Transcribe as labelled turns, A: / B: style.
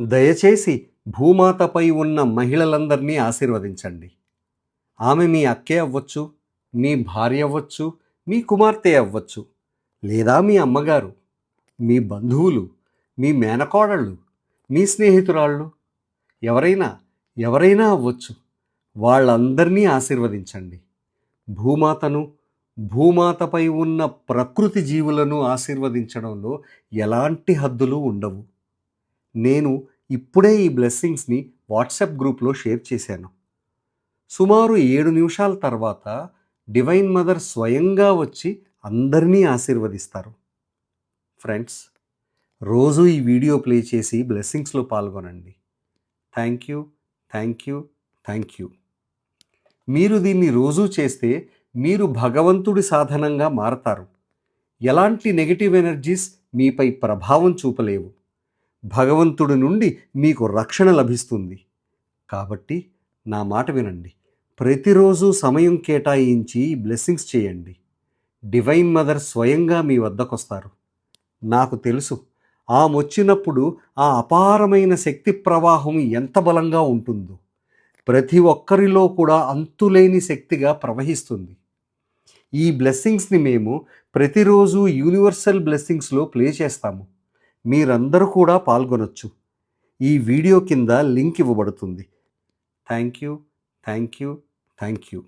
A: దయచేసి భూమాతపై ఉన్న మహిళలందరినీ ఆశీర్వదించండి. ఆమె మీ అక్కే అవ్వచ్చు మీ భార్య అవ్వచ్చు మీ కుమార్తె అవ్వచ్చు లేదా మీ అమ్మగారు మీ బంధువులు మీ మేనకోడళ్ళు మీ స్నేహితురాళ్ళు ఎవరైనా ఎవరైనా అవ్వచ్చు. వాళ్ళందరినీ ఆశీర్వదించండి. భూమాతను భూమాతపై ఉన్న ప్రకృతి జీవులను ఆశీర్వదించడంలో ఎలాంటి హద్దులు ఉండవు. నేను ఇప్పుడే ఈ బ్లెస్సింగ్స్ని వాట్సాప్ గ్రూప్లో షేర్ చేశాను. సుమారు ఏడు నిమిషాల తర్వాత డివైన్ మదర్ స్వయంగా వచ్చి అందరినీ ఆశీర్వదిస్తారు. ఫ్రెండ్స్ రోజు ఈ వీడియో ప్లే చేసి బ్లెస్సింగ్స్లో పాల్గొనండి. Thank you thank you thank you. మీరు దీన్ని రోజూ చేస్తే మీరు భగవంతుడి సాధనంగా మారతారు. ఎలాంటి నెగిటివ్ ఎనర్జీస్ మీపై ప్రభావం చూపలేవు. భగవంతుడి నుండి మీకు రక్షణ లభిస్తుంది. కాబట్టి నా మాట వినండి. ప్రతిరోజు సమయం కేటాయించి బ్లెస్సింగ్స్ చేయండి. డివైన్ మదర్ స్వయంగా మీ వద్దకొస్తారు. నాకు తెలుసు ఆమొచ్చినప్పుడు ఆ అపారమైన శక్తి ప్రవాహం ఎంత బలంగా ఉంటుందో. ప్రతి ఒక్కరిలో కూడా అంతులేని శక్తిగా ప్రవహిస్తుంది. ఈ బ్లెస్సింగ్స్ని మేము ప్రతిరోజు యూనివర్సల్ బ్లెస్సింగ్స్లో ప్లే చేస్తాము. మీరందరూ కూడా పాల్గొనొచ్చు. ఈ వీడియో కింద లింక్ ఇవ్వబడుతుంది. Thank you thank you thank you.